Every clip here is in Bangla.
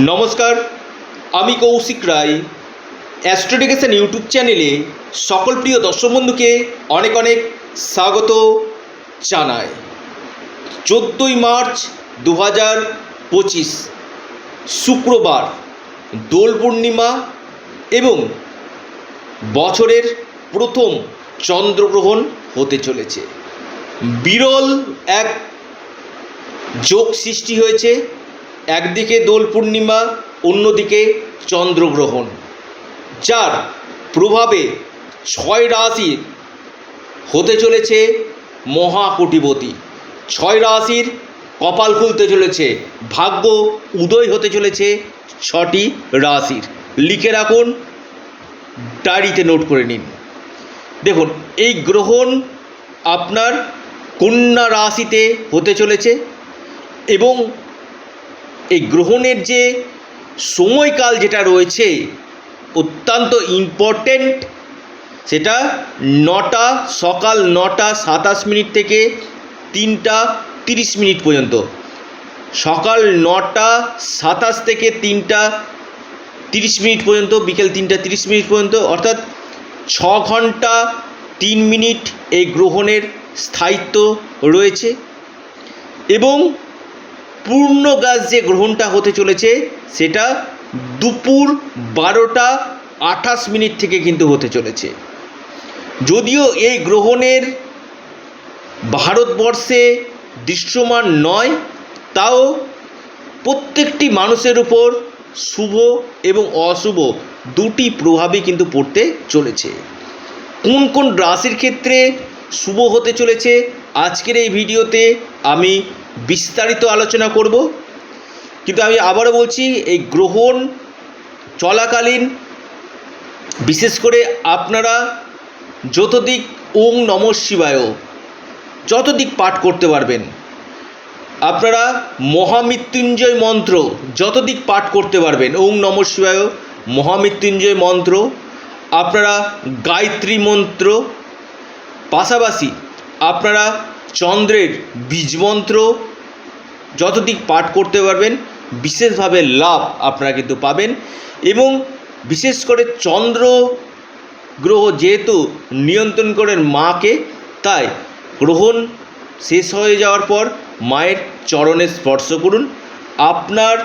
নমস্কার, আমি কৌশিক রায়। অ্যাস্ট্রোডিকেশন ইউটিউব চ্যানেলে সকল প্রিয় দর্শক বন্ধুকে অনেক অনেক স্বাগত জানায় চোদ্দোই মার্চ দু হাজার পঁচিশ, শুক্রবার, দোল পূর্ণিমা এবং বছরের প্রথম চন্দ্রগ্রহণ হতে চলেছে। বিরল এক যোগ সৃষ্টি হয়েছে। একদিকে দোল পূর্ণিমা, অন্যদিকে চন্দ্রগ্রহণ। যার প্রভাবে ছয় রাশি হতে চলেছে মহাকোটিপতি। ছয় রাশির কপাল খুলতে চলেছে, ভাগ্য উদয় হতে চলেছে ছটি রাশির। লিখে রাখুন, ডায়েরিতে নোট করে নিন। দেখুন, এই গ্রহণ আপনার কন্যা রাশিতে হতে চলেছে এবং এই গ্রহণের যে সময়কাল যেটা রয়েছে, অত্যন্ত ইম্পর্টেন্ট সেটা নটা, সকাল নটা সাতাশ মিনিট থেকে তিনটা তিরিশ মিনিট পর্যন্ত। সকাল নটা সাতাশ থেকে তিনটা তিরিশ মিনিট পর্যন্ত, বিকেল তিনটা তিরিশ মিনিট পর্যন্ত, অর্থাৎ ছ ঘণ্টা তিন মিনিট এই গ্রহণের স্থায়িত্ব রয়েছে। এবং পূর্ণ গাছ যে গ্রহণটা হতে চলেছে, সেটা দুপুর বারোটা আঠাশ মিনিট থেকে কিন্তু হতে চলেছে। যদিও এই গ্রহণের ভারতবর্ষে দৃশ্যমান নয়, তাও প্রত্যেকটি মানুষের উপর শুভ এবং অশুভ দুটি প্রভাবই কিন্তু পড়তে চলেছে। কোন কোন রাশির ক্ষেত্রে শুভ হতে চলেছে, আজকের এই ভিডিওতে আমি বিস্তারিত আলোচনা করব। কিন্তু আমি আবারও বলছি, এই গ্রহণ চলাকালীন, বিশেষ করে আপনারা যতদিক ওং নম শিবায় যতদিক পাঠ করতে পারবেন, আপনারা মহামৃত্যুঞ্জয় মন্ত্র যতদিক পাঠ করতে পারবেন, ওং নম শিবায় মহামৃত্যুঞ্জয় মন্ত্র, আপনারা গায়ত্রী মন্ত্র, পাশাপাশি আপনারা চন্দ্রের বীজমন্ত্র যতদিক পাঠ করতে পারবেন, বিশেষভাবে লাভ আপনারা কিন্তু পাবেন এবং বিশেষ করে চন্দ্র গ্রহ যেহেতু নিয়ন্ত্রণ করেন মাকে, তাই গ্রহণ শেষ হয়ে যাওয়ার পর মায়ের চরণে স্পর্শ করুন। আপনার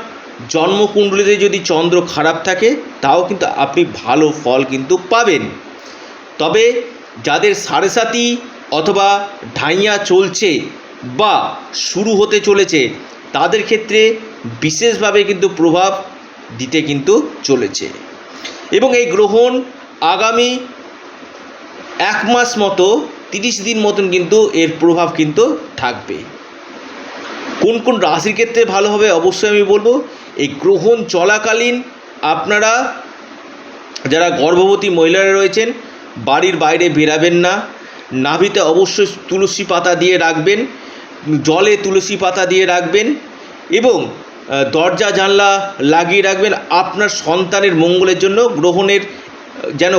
জন্মকুণ্ডলিতে যদি চন্দ্র খারাপ থাকে, তাও কিন্তু আপনি ভালো ফল কিন্তু পাবেন। তবে যাদের সাড়ে সাতি অথবা ঢাইয়া চলছে বা শুরু হতে চলেছে, তাদের ক্ষেত্রে বিশেষভাবে কিন্তু প্রভাব দিতে কিন্তু চলেছে। এবং এই গ্রহণ আগামী এক মাস মতো, তিরিশ দিন মতন কিন্তু এর প্রভাব কিন্তু থাকবে। কোন কোন রাশির ক্ষেত্রে ভালো হবে অবশ্যই আমি বলব, এই গ্রহণ চলাকালীন আপনারা যারা গর্ভবতী মহিলারা রয়েছেন, বাড়ির বাইরে বেরাবেন না, নাভিতে অবশ্যই তুলসী পাতা দিয়ে রাখবেন জলে তুলসী পাতা দিয়ে রাখবেন এবং দরজা, জানলা লাগিয়ে রাখবেন আপনার সন্তানের মঙ্গলের জন্য, গ্রহণের যেন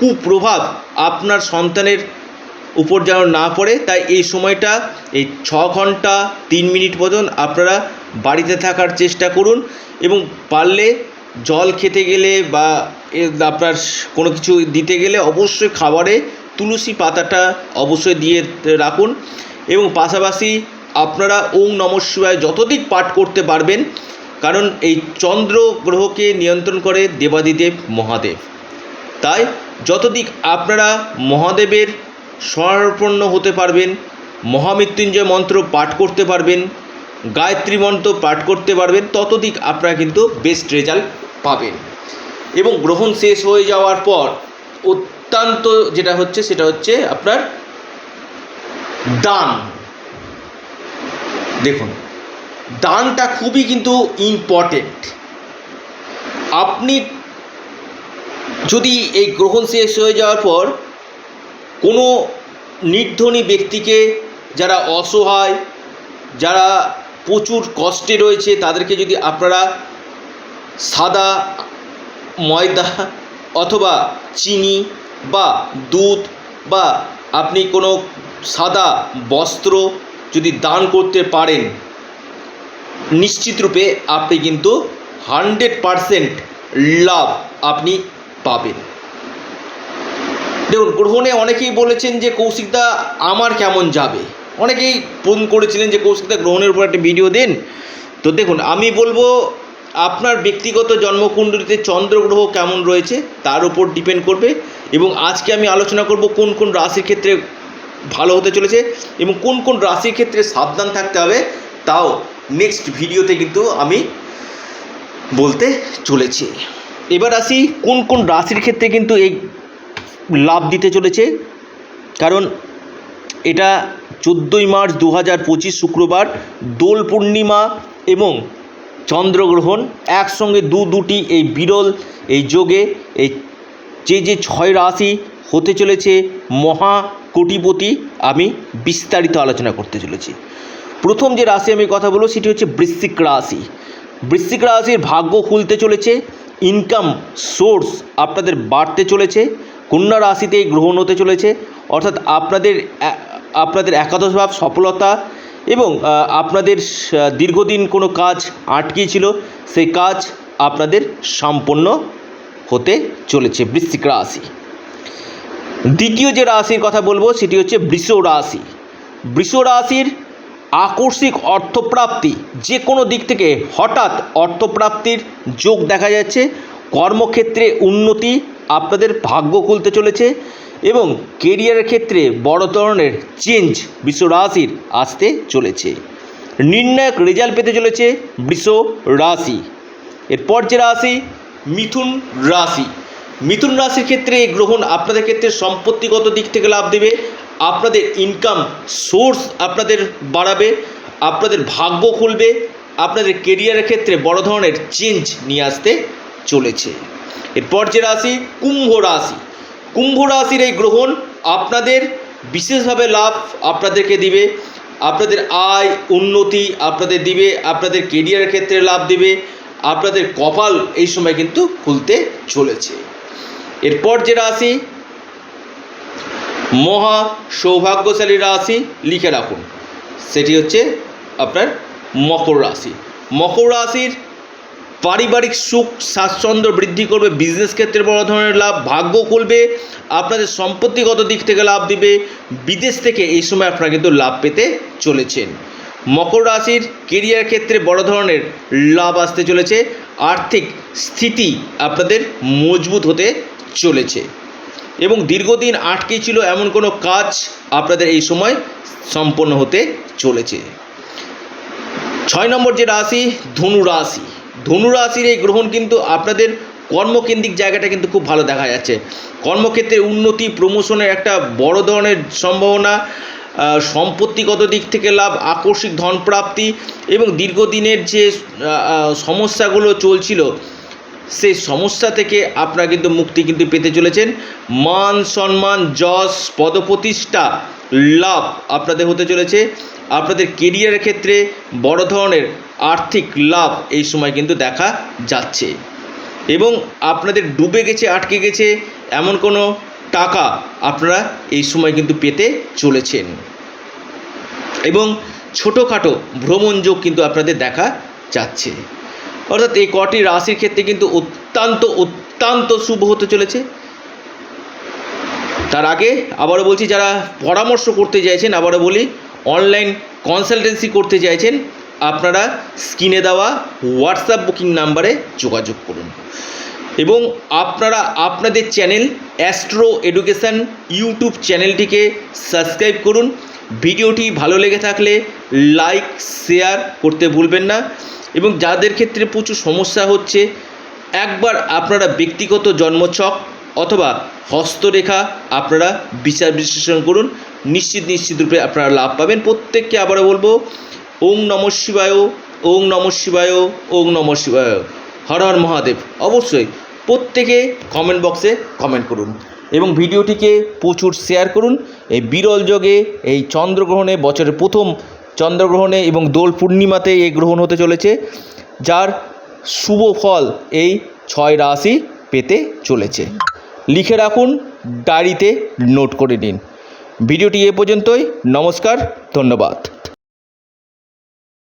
কুপ্রভাব আপনার সন্তানের উপর যেন না পড়ে। তাই এই সময়টা, এই ছ ঘণ্টা তিন মিনিট মতন আপনারা বাড়িতে থাকার চেষ্টা করুন এবং পারলে জল খেতে গেলে বা আপনার কোনো কিছু দিতে গেলে অবশ্যই খাবারে তুলসী পাতাটা অবশ্যই দিয়ে রাখুন। এবং পাশাপাশি আপনারা ওং নম শিবায় যতদিক পাঠ করতে পারবেন, কারণ এই চন্দ্র গ্রহকে নিয়ন্ত্রণ করে দেবাদিদেব মহাদেব। তাই যতদিক আপনারা মহাদেবের স্বর্ণপন্ন হতে পারবেন, মহামৃত্যুঞ্জয় মন্ত্র পাঠ করতে পারবেন, গায়ত্রী মন্ত্র পাঠ করতে পারবেন ততদিক আপনারা কিন্তু বেস্ট রেজাল্ট পাবেন। এবং গ্রহণ শেষ হয়ে যাওয়ার পর অত্যন্ত যেটা হচ্ছে, সেটা হচ্ছে আপনার দান। দেখুন, দানটা খুবই কিন্তু ইম্পর্টেন্ট আপনি যদি এই গ্রহণ শেষ হয়ে যাওয়ার পর কোনো নির্ধনী ব্যক্তিকে যারা অসহায়, যারা প্রচুর কষ্টে রয়েছে, তাদেরকে যদি আপনারা সাদা ময়দা অথবা চিনি বা দুধ বা আপনি কোনো সাদা বস্ত্র যদি দান করতে পারেন, নিশ্চিত রূপে আপনি কিন্তু হান্ড্রেড পারসেন্ট লাভ আপনি পাবেন। দেখুন, গ্রহণে অনেকেই বলেছেন যে কৌশিকদা আমার কেমন যাবে? অনেকেই ফোন করেছিলেন যে কৌশিকদা গ্রহণের উপর একটা ভিডিও দিন। তো দেখুন, আমি বলব আপনার ব্যক্তিগত জন্মকুণ্ডলিতে চন্দ্রগ্রহ কেমন রয়েছে তার উপর ডিপেন্ড করবে এবং আজকে আমি আলোচনা করব কোন কোন রাশির ক্ষেত্রে ভালো হতে চলেছে এবং কোন কোন রাশির ক্ষেত্রে সাবধান থাকতে হবে তাও নেক্সট ভিডিওতে কিন্তু আমি বলতে চলেছি। এবার আসি কোন কোন রাশির ক্ষেত্রে কিন্তু এই লাভ দিতে চলেছে, কারণ এটা চোদ্দোই মার্চ দু হাজার পঁচিশ শুক্রবার, দোল পূর্ণিমা এবং চন্দ্রগ্রহণ একসঙ্গে দু দুটি এই বিরল এই যোগে এই যে যে ছয় রাশি হতে চলেছে মহা কোটিপতি আমি বিস্তারিত আলোচনা করতে চলেছি। প্রথম যে রাশি আমি কথা বলব সেটি হচ্ছে বৃশ্চিক রাশি। বৃশ্চিক রাশির ভাগ্য খুলতে চলেছে ইনকাম সোর্স আপনাদের বাড়তে চলেছে, কন্যা রাশিতে গ্রহণ হতে চলেছে, অর্থাৎ আপনাদের আপনাদের একাদশ ভাব সফলতা এবং আপনাদের দীর্ঘদিন কোনো কাজ আটকে ছিল সেই কাজ আপনাদের সম্পন্ন হতে চলেছে বৃশ্চিক রাশি। দ্বিতীয় যে রাশির কথা বলব, সেটি হচ্ছে বৃষ রাশি। বৃষ রাশির আকস্মিক অর্থপ্রাপ্তি যে কোনো দিক থেকে হঠাৎ অর্থপ্রাপ্তির যোগ দেখা যাচ্ছে, কর্মক্ষেত্রে উন্নতি আপনাদের ভাগ্য খুলতে চলেছে এবং কেরিয়ারের ক্ষেত্রে বড় ধরনের চেঞ্জ বৃষ রাশির আসতে চলেছে। নির্ণায়ক রেজাল্ট পেতে চলেছে বৃষ রাশি। এরপর যে রাশি, মিথুন রাশি। মিথুন রাশির ক্ষেত্রে এই গ্রহণ আপনাদের ক্ষেত্রে সম্পত্তিগত দিক থেকে লাভ দেবে, আপনাদের ইনকাম সোর্স আপনাদের বাড়াবে, আপনাদের ভাগ্য খুলবে, আপনাদের কেরিয়ারের ক্ষেত্রে বড় ধরনের চেঞ্জ নিয়ে আসতে চলেছে। এরপর যে রাশি, কুম্ভ রাশি। কুম্ভ রাশির এই গ্রহণ আপনাদের বিশেষভাবে লাভ আপনাদেরকে দিবে, আপনাদের আয়, উন্নতি আপনাদের দিবে, আপনাদের কেরিয়ারের ক্ষেত্রে লাভ দিবে, আপনাদের কপাল এই সময় কিন্তু খুলতে চলেছে। এরপর যে রাশি, মহা সৌভাগ্যশালী রাশি লিখে রাখুন। সেটি হচ্ছে আপনার মকর রাশি। মকর রাশির পারিবারিক সুখ, স্বাচ্ছন্দ্য বৃদ্ধি করবে বিজনেস ক্ষেত্রে বড় ধরনের লাভ, ভাগ্য খুলবে, আপনাদের সম্পত্তিগত দিক থেকে লাভ দিবে, বিদেশ থেকে এই সময় আপনারা কিন্তু লাভ পেতে চলেছেন। মকর রাশির কেরিয়ার ক্ষেত্রে বড় ধরনের লাভ আসতে চলেছে, আর্থিক স্থিতি আপনাদের মজবুত হতে চলেছে। এবং দীর্ঘদিন আটকে ছিল এমন কোনো কাজ আপনাদের এই সময় সম্পন্ন হতে চলেছে। ছয় নম্বর যে রাশি, ধনু রাশি। ধনু রাশির এই গ্রহণ কিন্তু আপনাদের কর্মকেন্দ্রিক জায়গাটা কিন্তু খুব ভালো দেখা যাচ্ছে। কর্মক্ষেত্রে উন্নতি প্রমোশনের একটা বড় ধরনের সম্ভাবনা সম্পত্তিগত দিক থেকে লাভ, আকস্মিক ধন প্রাপ্তি এবং দীর্ঘদিনের যে সমস্যাগুলো চলছিল সেই সমস্যা থেকে আপনারা কিন্তু মুক্তি কিন্তু পেতে চলেছেন। মান সম্মান, যশ, পদপ্রতিষ্ঠা, লাভ আপনাদের হতে চলেছে। আপনাদের কেরিয়ারের ক্ষেত্রে বড় ধরনের আর্থিক লাভ এই সময় কিন্তু দেখা যাচ্ছে। এবং আপনাদের ডুবে গেছে, আটকে গেছে এমন কোনো টাকা আপনারা এই সময় কিন্তু পেতে চলেছেন। এবং ছোটোখাটো ভ্রমণ যোগ কিন্তু আপনাদের দেখা যাচ্ছে। অর্থাৎ এই কটি রাশির ক্ষেত্রে কিন্তু অত্যন্ত অত্যন্ত শুভ হতে চলেছে। তার আগে আবারও বলছি, যারা পরামর্শ করতে চাইছেন, আবারও বলি অনলাইন কনসালটেন্সি করতে চাইছেন, আপনারা স্ক্রিনে দেওয়া হোয়াটসঅ্যাপ বুকিং নাম্বারে যোগাযোগ করুন। এবং আপনারা আপনাদের চ্যানেল অ্যাস্ট্রো এডুকেশান ইউটিউব চ্যানেলটিকে সাবস্ক্রাইব করুন। ভিডিওটি ভালো লেগে থাকলে লাইক, শেয়ার করতে ভুলবেন না এবং যাদের ক্ষেত্রে প্রচুর সমস্যা হচ্ছে, একবার আপনারা ব্যক্তিগত জন্মছক অথবা হস্তরেখা আপনারা বিচার বিশ্লেষণ করুন। নিশ্চিত নিশ্চিত রূপে আপনারা লাভ পাবেন। প্রত্যেককে আবারও বলব ওং নম শিবায় ওং নম শিবায় ওং নম শিবায়। হর হর মহাদেব। অবশ্যই প্রত্যেকে কমেন্ট বক্সে কমেন্ট করুন। এবং ভিডিওটিকে প্রচুর শেয়ার করুন। এই বিরল যোগে এই চন্দ্রগ্রহণে, বছরের প্রথম চন্দ্রগ্রহণে এবং দোল পূর্ণিমাতে এই গ্রহণ হতে চলেছে, যার শুভ ফল এই ছয় রাশি পেতে চলেছে। লিখে রাখুন, ডায়েরিতে নোট করে নিন। ভিডিওটি এ পর্যন্তই, নমস্কার, ধন্যবাদ।